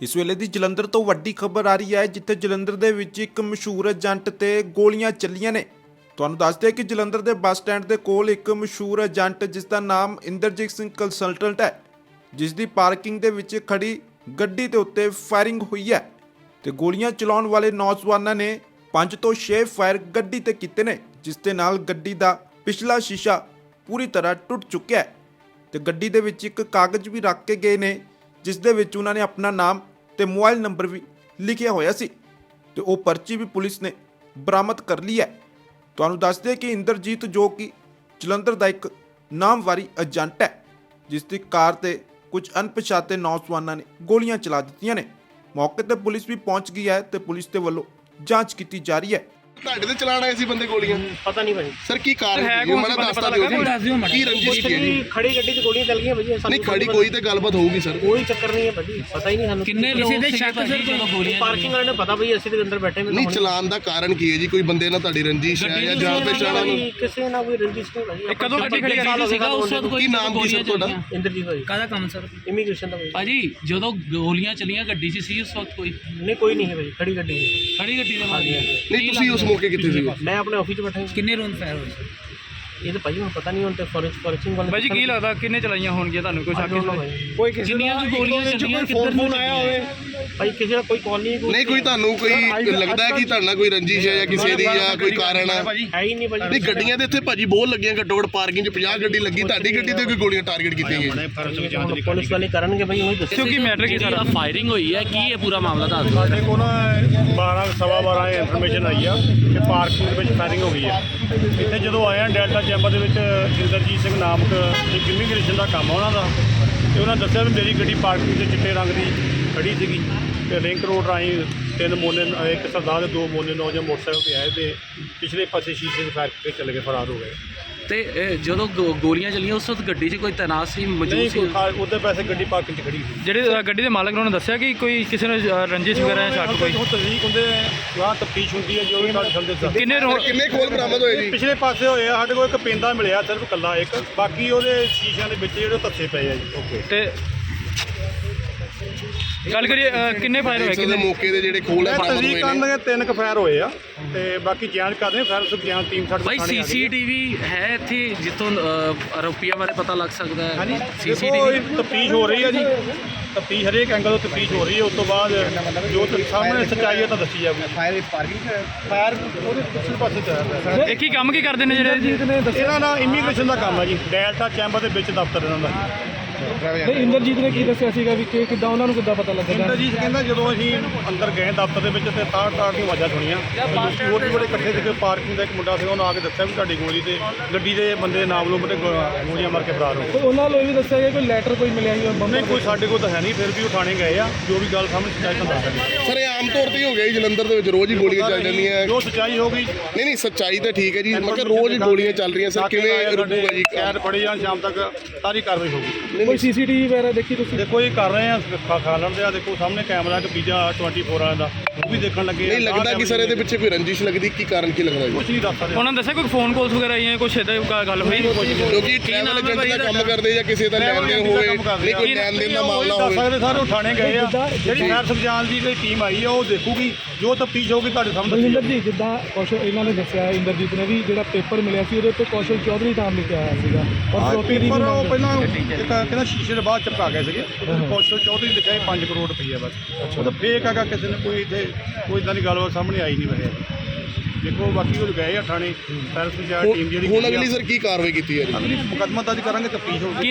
ਇਸ ਵੇਲੇ ਦੀ ਜਲੰਧਰ ਤੋਂ ਵੱਡੀ ਖਬਰ ਆ ਰਹੀ ਹੈ, ਜਿੱਥੇ ਜਲੰਧਰ ਦੇ ਵਿੱਚ ਇੱਕ ਮਸ਼ਹੂਰ ਏਜੰਟ ਤੇ ਗੋਲੀਆਂ ਚੱਲੀਆਂ ਨੇ। ਤੁਹਾਨੂੰ ਦੱਸਦੇ ਕਿ ਜਲੰਧਰ ਦੇ ਬੱਸ ਸਟੈਂਡ ਦੇ ਕੋਲ ਇੱਕ ਮਸ਼ਹੂਰ ਏਜੰਟ, ਜਿਸ ਦਾ ਨਾਮ ਇੰਦਰਜੀਤ ਸਿੰਘ ਕੰਸਲਟੈਂਟ ਹੈ, ਜਿਸ ਦੀ ਪਾਰਕਿੰਗ ਦੇ ਵਿੱਚ ਖੜੀ ਗੱਡੀ ਦੇ ਉੱਤੇ ਫਾਇਰਿੰਗ ਹੋਈ ਹੈ ਤੇ ਗੋਲੀਆਂ ਚਲਾਉਣ ਵਾਲੇ ਨੌਜਵਾਨਾਂ ਨੇ 5 ਤੋਂ 6 ਫਾਇਰ ਗੱਡੀ ਤੇ ਕੀਤੇ ਨੇ, ਜਿਸ ਦੇ ਨਾਲ ਗੱਡੀ ਦਾ ਪਿਛਲਾ ਸ਼ੀਸ਼ਾ ਪੂਰੀ ਤਰ੍ਹਾਂ ਟੁੱਟ ਚੁੱਕਿਆ ਹੈ ਤੇ ਗੱਡੀ ਦੇ ਵਿੱਚ ਇੱਕ ਕਾਗਜ਼ ਵੀ ਰੱਖ ਕੇ ਗਏ ਨੇ, ਜਿਸ ਦੇ ਵਿੱਚ ਉਹਨਾਂ ਨੇ ਆਪਣਾ ਨਾਮ ਤੇ ਮੋਬਾਈਲ ਨੰਬਰ ਵੀ ਲਿਖਿਆ ਹੋਇਆ ਸੀ ਤੇ ਉਹ ਪਰਚੀ ਵੀ ਪੁਲਿਸ ਨੇ ਬਰਾਮਦ ਕਰ ਲਈ ਹੈ। ਤੁਹਾਨੂੰ ਦੱਸਦੇ ਕਿ ਇੰਦਰਜੀਤ ਜੋ ਕਿ ਜਲੰਧਰ ਦਾ ਇੱਕ ਨਾਮਵਾਰੀ ਏਜੰਟ ਹੈ, ਜਿਸ ਦੀ ਕਾਰ ਤੇ ਕੁਝ ਅਣਪਛਾਤੇ ਨੌਜਵਾਨਾਂ ਨੇ ਗੋਲੀਆਂ ਚਲਾ ਦਿੱਤੀਆਂ ਨੇ। ਮੌਕੇ ਤੇ ਪੁਲਿਸ ਵੀ ਪਹੁੰਚ ਗਈ ਹੈ ਤੇ ਪੁਲਿਸ ਦੇ ਵੱਲੋਂ ਜਾਂਚ ਕੀਤੀ ਜਾ ਰਹੀ ਹੈ। ਤੁਹਾਡੇ ਤੇ ਚਲਾਣ ਆਏ ਸੀ ਬੰਦੇ ਗੋਲੀਆਂ? ਪਤਾ ਨਹੀਂ ਭਾਈ। ਸਰ ਕੀ ਕਾਰਨ ਹੈ ਸੀ ਕੌਣ ਮਾੜਾ ਸੀ? ਦੱਸਤਾ ਪਤਾ ਦਿਓ। ਲੱਗਾ? ਦੱਸ ਦਿਓ ਜੀ ਮਾੜਾ। ਕੀ ਰੰਜਿਸ਼ ਜੀ ਖੜੀ ਗੱਡੀ 'ਚ ਗੋਲੀਆਂ ਚੱਲ ਗਈਆਂ ਭਾਜੀ ਸਾਨੂੰ ਨਹੀਂ ਖੜੀ ਕੋਈ ਤੇ ਗੱਲਬਾਤ ਹੋਊਗੀ ਸਰ। ਕੋਈ ਚੱਕਰ ਨਹੀਂ ਹੈ ਭਾਜੀ ਪਤਾ ਹੀ ਨਹੀਂ ਸਾਨੂੰ। ਕਿੰਨੇ ਲੋਕ ਦੇ ਸ਼ੱਕ ਸਰ ਜਦੋਂ ਗੋਲੀਆਂ ਪਾਰਕਿੰਗ ਵਾਲੇ ਨੇ ਪਤਾ ਭਾਈ ਅਸੀਂ ਤੇ ਅੰਦਰ ਬੈਠੇ ਮੈਂ ਨਹੀਂ ਚਲਾਣ ਦਾ ਕਾਰਨ ਕੀ ਹੈ ਜੀ? ਕੋਈ ਬੰਦੇ ਨਾਲ ਤੁਹਾਡੀ ਰੰਜਿਸ਼ ਹੈ ਜਾਂ ਜਾਣ ਪਛਾਣ ਨੂੰ ਕਿਸੇ ਨਾਲ ਕੋਈ ਰੰਜਿਸ਼ ਨਹੀਂ ਭਾਜੀ ਇਹ ਕਦੋਂ ਗੱਡੀ ਖੜੀ ਗਏ ਸੀਗਾ ਉਸ ਵਕਤ ਕੋਈ ਕੀ ਨਾਮ ਕੀ ਸੀ ਤੁਹਾਡਾ? ਇੰਦਰਜੀਤ ਭਾਜੀ ਕਾਹਦਾ ਕੰਮ ਸਰ? ਇਮੀਗ੍ਰੇਸ਼ਨ ਦਾ ਭਾਜੀ ਭਾਜੀ ਜਦੋਂ ਗੋਲੀਆਂ ਚੱਲੀਆਂ ਗੱਡੀ 'ਚ ਸੀ ਉਸ ਵਕਤ ਕੋਈ? ਨਹੀਂ ਕੋਈ ਨਹੀਂ ਹੈ ਭਾਜੀ ਖੜੀ ਗੱਡੀ। ਖੜੀ ਗੱਡੀ ਦੇ ਮਾਰੀ ਨਹੀਂ ਤੁਸੀਂ ਉਸ ਮੌਕੇ ਕਿੱਥੇ ਸੀ? ਮੈਂ ਆਪਣੇ ਆਫਿਸ 'ਚ ਬੈਠਾ ਹਾਂ ਕਿੰਨੇ ਰੌਂਡ ਫਾਇਰ ਹੋਏ ਇਹ ਤਾਂ ਭਾਜੀ ਹੁਣ ਪਤਾ ਨਹੀਂ ਹੁਣ ਤੇ ਫੋਰੈਂਸ ਫੋਰੈਂਸਿੰਗ ਵਾਲੇ ਭਾਈ ਜੀ ਕੀ ਲੱਗਦਾ ਕਿੰਨੇ ਚਲਾਈਆਂ ਹੋਣਗੀਆਂ ਤੁਹਾਨੂੰ ਕੋਈ ਸ਼ੱਕ ਭਾਈ। ਕੋਈ ਕਿਸੇ ਜਿੰਨੀਆਂ ਵੀ ਗੋਲੀਆਂ ਚੱਲੀਆਂ ਕਿੱਧਰ ਨੂੰ ਆਇਆ ਹੋਵੇ। ਭਾਈ ਕਿਸੇ ਦਾ ਕੋਈ ਕਾਲ ਨਹੀਂ ਨਹੀਂ ਕੋਈ ਤੁਹਾਨੂੰ ਕੋਈ ਲੱਗਦਾ ਹੈ ਕਿ ਤੁਹਾਡੇ ਨਾਲ ਕੋਈ ਰੰਜਿਸ਼ ਹੈ ਜਾਂ ਕਿਸੇ ਦੀ ਜਾਂ ਕੋਈ ਕਾਰਨ ਹੈ? ਹੈ ਹੀ ਨਹੀਂ ਭਾਜੀ। ਨਹੀਂ ਗੱਡੀਆਂ ਦੇ ਇੱਥੇ ਭਾਜੀ ਬਹੁਤ ਲੱਗੀਆਂ ਘੱਟੋ ਘੱਟ ਪਾਰਕਿੰਗ 'ਚ 50 ਗੱਡੀ ਲੱਗੀ ਤੁਹਾਡੀ ਗੱਡੀ ਤੇ ਕੋਈ ਗੋਲੀਆਂ ਟਾਰਗੇਟ ਕੀਤੀਆਂ ਗਈਆਂ। ਪੁਲਿਸ ਵਾਲੇ ਕਰਨਗੇ ਭਾਈ ਉਹੀ ਦੱਸੋ। ਕਿਉਂਕਿ ਮੈਟਰ ਕੀ ਸਾਰਾ ਫਾਇਰਿੰਗ ਹੋਈ ਹੈ ਕੀ ਇਹ ਪੂਰਾ ਮਾਮਲਾ ਦੱਸ ਦਿਓ। ਸਾਡੇ ਕੋਲ ਨਾ 12 ਸਵਾ 12 ਇਨਫੋਰਮੇਸ਼ਨ ਆਈ ਆ ਕਿ ਪਾਰਕਿੰਗ ਦੇ ਵਿੱਚ ਫਾਇਰਿੰਗ ਹੋ ਗਈ ਆ। ਇੱਥੇ ਜਦੋਂ ਆਏ ਆ ਡੈਲਟਾ ਚੈਂਬਰ ਦੇ ਵਿੱਚ ਇੰਦਰਜੀਤ ਸਿੰਘ ਨਾਮਕ ਇੱਕ ਇਮੀਗ੍ਰੇਸ਼ਨ ਦਾ ਕੰਮ ਆ ਉਹਨਾਂ ਦਾ ਤੇ ਉਹਨਾਂ ਦੱਸਿਆ ਵੀ ਮੇਰੀ ਗੱਡੀ ਪਾਰਕਿੰਗ ਦੇ ਚਿੱਟੇ ਰੰਗ ਦੀ ਖੜੀ ਸੀਗੀ ਤੇ ਲਿੰਕ ਰੋਡ ਰਾਹੀਂ ਤਿੰਨ ਮੋਨੇ ਇੱਕ ਸਰਦਾਰ ਦੇ ਦੋ ਮੋਨੇ ਨੌਜਵਾਨ ਮੋਟਰਸਾਈਕਲ ਤੇ ਆਏ ਤੇ ਪਿਛਲੇ ਪਾਸੇ ਸ਼ੀਸ਼ੇ ਦੇ ਫਾਇਰ ਕਰਕੇ ਚੱਲ ਕੇ ਫਰਾਰ ਹੋ ਗਏ। ਤੇ ਇਹ ਜਦੋਂ ਗੋ- ਗੋਲੀਆਂ ਚੱਲੀਆਂ ਉਸ ਵਕਤ ਗੱਡੀ 'ਚ ਕੋਈ ਤੈਨਾਤ ਸੀ ਮੌਜੂਦ ਨਹੀਂ ਸੀ? ਕੋਈ ਖਾ- ਉਹਦੇ ਪੈਸੇ ਗੱਡੀ ਪਾਰਕਿੰਗ 'ਚ ਖੜੀ ਸੀ। ਜਿਹੜੇ ਅ, ਗੱਡੀ ਦੇ ਮਾਲਕ ਨੇ ਉਹਨਾਂ ਦੱਸਿਆ ਕਿ ਕੋਈ ਕਿਸੇ ਨੇ ਅ, ਰੰਜਿਸ਼ ਵਗੈਰਾ ਜਾਂ ਸ਼ੱਕ ਕੋਈ? ਹੁਣ ਤਸਦੀਕ ਹੁੰਦੇ ਗਾਂ ਤਫਤੀਸ਼ ਹੁੰਦੀ ਹੈ ਜੋ ਵੀ ਸਾਡੇ ਸੰਦੇ ਸਰ ਕਿੰਨੇ ਰੋ- ਕਿੰਨੇ ਖੋਲ ਬਰਾਮਦ ਹੋਏ ਜੀ? ਪਿਛਲੇ ਪਾਸੇ ਹੋਏ ਆ ਸਾਡੇ ਕੋਲ ਇੱਕ ਪਿੰਦਾ ਮਿਲਿਆ ਸਿਰਫ ਕੱਲਾ ਇੱਕ ਬਾਕੀ ਉਹਦੇ ਸ਼ੀਸ਼ਿਆਂ ਦੇ ਵਿੱਚ ਜਿਹੜੇ ਧੱਸੇ ਪਏ ਆ ਜੀ। ਓਕੇ ਤੇ ਗੱਲ ਕਰੀਏ ਅ, ਕਿੰਨੇ ਫਾਇਰ ਹੋਏ? ਦੇਖ ਸਕਦੇ ਕਿੰਨੇ? ਮੌਕੇ ਦੇ ਜਿਹੜੇ ਖੋਲ ਹੈ ਬਰਾਮਦ ਤਸਦੀਕ ਹੋਏ ਕਰਨ ਨੇ ਦੇ ਤਿੰਨ ਕੁ ਫਾਇਰ ਹੋਏ ਆ ਤੇ ਬਾਕੀ ਜਾਂਚ ਕਰਦੇ ਫਾਇਰ ਸੁਖ ਜਾਂਚ ਟੀਮ ਸਾਡੇ ਭਾਈ ਕੋਲ ਥਾਣੇ ਆ ਗਈ ਆ। ਸੀਸੀਟੀਵੀ ਹੈ ਇੱਥੇ ਜਿੱਥੋਂ ਅ, ਆਰੋਪੀਆਂ ਬਾਰੇ ਪਤਾ ਲੱਗ ਸਕਦਾ ਹੈ। ਹਾਂਜੀ ਸੀਸੀਟੀਵੀ ਦੇਖੋ ਤਫਤੀਸ਼ ਹੋ ਰਹੀ ਹੈ ਜੀ। ਤਫਤੀਸ਼ ਹਰੇਕ ਐਂਗਲ ਤੋਂ ਤਫਤੀਸ਼ ਹੋ ਰਹੀ ਹੈ ਉਸ ਤੋਂ ਬਾਅਦ ਜੋ ਤੇ ਸਾਹਮਣੇ ਸੱਚਾਈ ਹੈ ਤਾਂ ਦੱਸੀ ਜਾਊਗੀ। ਫਾਇਰ ਪਾਰਕਿੰਗ ਫਾਇਰ ਉਹਦੇ ਪਿਛਲੇ ਪਾਸੇ ਚੱਲ ਰਿਹਾ ਇਹ ਕੀ ਕੰਮ ਕੀ ਕਰਦੇ ਨੇ ਜਿਹੜੇ ਜੀ ਇਹਨਾਂ ਦਾ ਇਮੀਗ੍ਰੇਸ਼ਨ ਦਾ ਕੰਮ ਹੈ ਜੀ। ਡੈਲਟਾ ਚੈਂਬਰ ਦੇ ਵਿੱਚ ਦਫ਼ਤਰ ਇਹਨਾਂ ਦਾ। ਇੰਦਰਜੀਤ ਨੇ ਕੀ ਦੱਸਿਆ ਸੀਗਾ ਵੀ ਕਿ ਕਿੱਦਾਂ ਉਹਨਾਂ ਨੂੰ ਕਿੱਦਾਂ ਪਤਾ ਲੱਗਦਾ ਇੰਦਰਜੀਤ ਕਹਿੰਦਾ ਜਦੋਂ ਅਸੀਂ ਅੰਦਰ ਗਏ ਦਫ਼ਤਰ ਦੇ ਵਿੱਚ ਤੇ ਤਾੜ ਤਾੜ ਦੀ ਆਵਾਜ਼ਾਂ ਸੁਣੀਆਂ ਹੋਰ ਵੀ ਬੜੇ ਇਕੱਠੇ ਸੀਗੇ ਪਾਰਕਿੰਗ ਦਾ ਇੱਕ ਮੁੰਡਾ ਸੀ ਉਹਨੇ ਆ ਕੇ ਦੱਸਿਆ ਵੀ ਤੁਹਾਡੀ ਗੋਲੀ ਤੇ ਗੱਡੀ ਦੇ ਬੰਦੇ ਨਾਮ ਨੂੰ ਬਤੇ ਗੋਲੀਆਂ ਮਾਰ ਕੇ ਫਰਾਰ ਹੋ ਗਏ। ਤੇ ਉਹਨਾਂ ਨੂੰ ਇਹ ਵੀ ਦੱਸਿਆ ਗਿਆ ਕੋਈ ਲੈਟਰ ਕੋਈ ਮਿਲਿਆ ਸੀ ਨਹੀਂ ਕੋਈ? ਸਾਡੇ ਕੋਲ ਤਾਂ ਹੈ ਨਹੀਂ ਫਿਰ ਵੀ ਉਹ ਥਾਣੇ ਗਏ ਆ ਜੋ ਵੀ ਗੱਲ ਸਾਹਮਣੇ ਸੱਚਾਈ ਤਾਂ ਦੱਸ ਦੇਣਗੇ ਸਰ ਇਹ ਆਮ ਤੌਰ ਤੇ ਹੀ ਹੋ ਗਿਆ ਜੀ ਜਲੰਧਰ ਦੇ ਵਿੱਚ ਰੋਜ਼ ਹੀ ਗੋਲੀਆਂ ਚੱਲ ਜਾਂਦੀਆਂ। ਜੋ ਸੱਚਾਈ ਹੋ ਗਈ। ਨਹੀਂ ਨਹੀਂ ਸੱਚਾਈ ਤਾਂ ਠੀਕ ਹੈ ਜੀ ਮੈਂ ਕਿਹਾ ਰੋਜ਼ ਹੀ ਗੋਲੀਆਂ ਚੱਲ ਰਹੀਆਂ ਸਰ ਕਿਵੇਂ ਰੁਕੂਗਾ ਜੀ? ਖੈਰ ਫੜੇ ਜਾਣ ਸ਼ਾਮ ਤੱਕ ਸਾਰੀ ਕਾਰਵਾਈ ਹੋਊਗੀ ਕੋਈ ਸੀਸੀਟੀਵੀ ਵਗੈਰਾ ਦੇਖੀ ਤੁਸੀਂ? ਦੇਖੋ ਇਹ ਕਰ ਰਹੇ ਆ ਖਾ ਖਾ ਲੈਂਦੇ ਆ। ਦੇਖੋ ਸਾਹਮਣੇ ਕੈਮਰਾ ਇੱਕ ਪੀਜਾ 24 ਵਾਲਾ ਦਾ। ਉਹ ਵੀ ਦੇਖਣ ਲੱਗੇ। ਨਹੀਂ ਲੱਗਦਾ ਕਿ ਸਰ ਇਹਦੇ ਪਿੱਛੇ ਕੋਈ ਰੰਜਿਸ਼ ਲੱਗਦੀ? ਕੀ ਕਾਰਨ ਕੀ ਲੱਗਦਾ ਜੀ? ਕੁਛ ਨਹੀਂ ਦੱਸ ਸਕਦੇ। ਉਹਨਾਂ ਨੇ ਦੱਸਿਆ ਕੋਈ ਫੋਨ ਕਾਲਸ ਵਗੈਰਾ ਆਈਆਂ ਕੁਛ ਇਦਾਂ ਗੱਲ ਹੋਈ? ਕਿਉਂਕਿ ਟਰੈਵਲ ਏਜੰਟ ਦਾ ਕੰਮ ਕਰਦੇ ਜਾਂ ਕਿਸੇ ਦਾ ਲੈਣ ਦੇਣ ਹੋਵੇ ਨਹੀਂ ਕੋਈ ਲੈਣ ਦੇਣ ਦਾ ਮਾਮਲਾ ਦੱਸ ਹੋਵੇ। ਸਕਦੇ ਸਰ ਉਹ ਥਾਣੇ ਗਏ ਆ। ਜਿਹੜੀ ਖੈਰ ਸੁਖਜਾਨ ਦੀ ਕੋਈ ਟੀਮ ਆਈ ਆ ਉਹ ਦੇਖੂਗੀ। ਜੋ ਤਫਤੀਸ਼ ਹੋਊਗੀ ਤੁਹਾਡੇ ਸਾਹਮਣੇ ਦੱਸੀ ਜਾਊਗੀ। ਜੀ ਜਿੱਦਾਂ ਕੌਸ਼ਲ ਇਹਨਾਂ ਨੇ ਦੱਸਿਆ ਇੰਦਰਜੀਤ ਨੇ ਵੀ ਜਿਹੜਾ ਪੇਪਰ ਮਿਲਿਆ ਸੀ ਉਹਦੇ ਉੱਤੇ ਕੌਸ਼ਲ ਚੌਧਰੀ ਨਾਮ ਲਿਖਿਆ ਹੋਇਆ ਸੀਗਾ। ਔਰ ਫਰੋਤੀ ਦੀ ਮੰਗ- ਪਹਿਲਾਂ ਸ਼ੀਸ਼ੇ ਦੇ ਬਾਅਦ ਚਪਕਾ ਗਏ ਸੀਗੇ। ਕੌਸ਼ਲ ਚੌਧਰੀ ਲਿਖਿਆ ਸੀ 5 ਕਰੋੜ ਰੁਪਈਆ ਬਸ। ਉਹ ਤਾਂ ਫੇਕ ਹੈਗਾ ਕਿਸੇ ਨੇ ਕੋਈ ਇੱਥੇ ਕੋਈ ਇਦਾਂ ਦੀ ਗੱਲਬਾਤ ਸਾਹਮਣੇ ਆਈ ਨਹੀਂ ਵੈਸੇ ਦੇਖੋ ਬਾਕੀ ਉਹ ਗਏ ਆ ਥਾਣੇ ਪੈਰਸ ਦੀ ਟੀਮ ਜਿਹੜੀ ਹੁਣ ਅਗਲੀ ਸਰ ਕੀ ਕਾਰਵਾਈ ਕੀਤੀ ਹੈ ਜੀ? ਅਗਲੀ ਮੁਕੱਦਮਾ ਦਰਜ ਕਰਾਂਗੇ ਤਫਤੀਸ਼ ਹੋਊਗੀ।